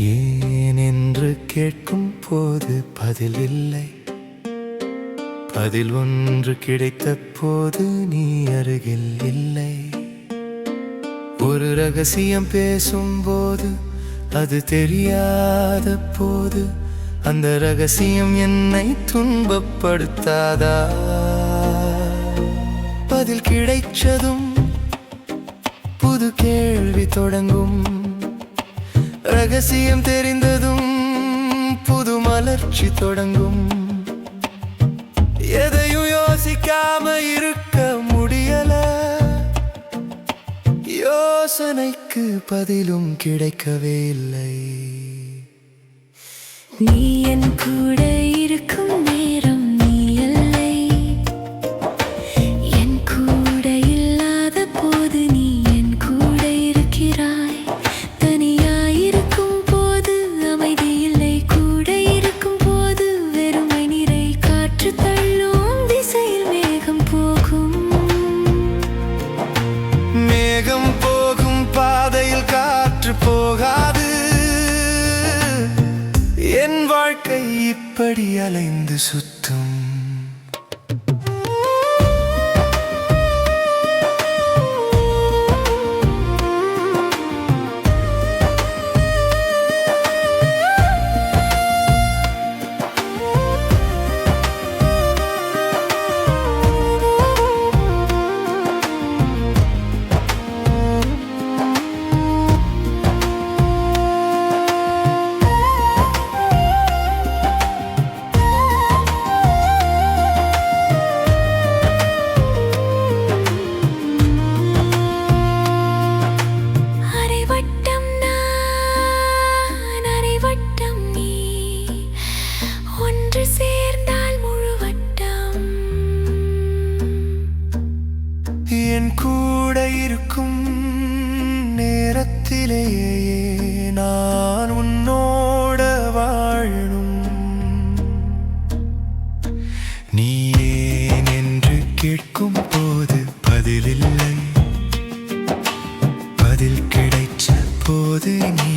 ஏன் என்று கேட்கும் போது பதில் இல்லை. பதில் ஒன்று கிடைத்த போது நீ அருகில் இல்லை. ஒரு ரகசியம் பேசும்போது அது தெரியாத போது அந்த ரகசியம் என்னை துன்பப்படுத்தாதா? பதில் கிடைச்சதும் புது கேள்வி தொடங்கும் ரகசியம் தெரிந்ததும் புது மலர்ச்சி தொடங்கும். எதையும் யோசிக்காம இருக்க முடியல. யோசனைக்கு பதிலும் கிடைக்கவே இல்லை. நீ என் கூட இருக்கும் வாழ்க்கை இப்படி அலைந்து சுத்தும். நேரத்திலேயே நான் உன்னோட வாழும் நீ ஏன் என்று கேட்கும் போது பதிலில்லை. பதில் கிடைச்ச போது நீ.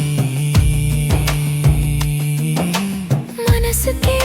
மனசுக்கே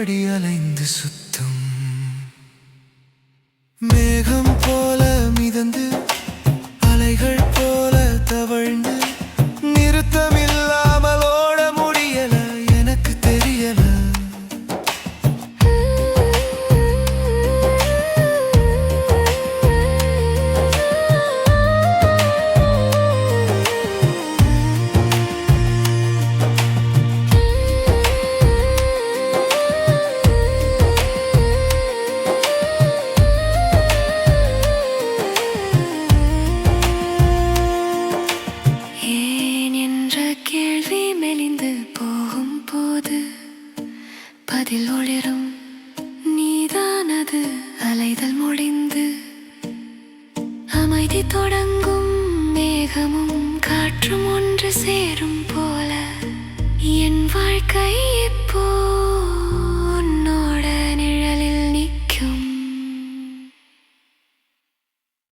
இப்படி அலைந்து சுத்தும் மேகம் காதல் முடிந்து அமைதி தொடங்கும் மேகமும் காற்றும் ஒன்று சேரும் போல. என் வாழ்க்கை இப்போ